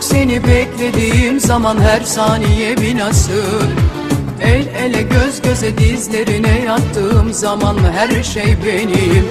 Seni beklediğim zaman her saniye bir nasıl? El ele göz göze dizlerine yattığım zaman her şey benim.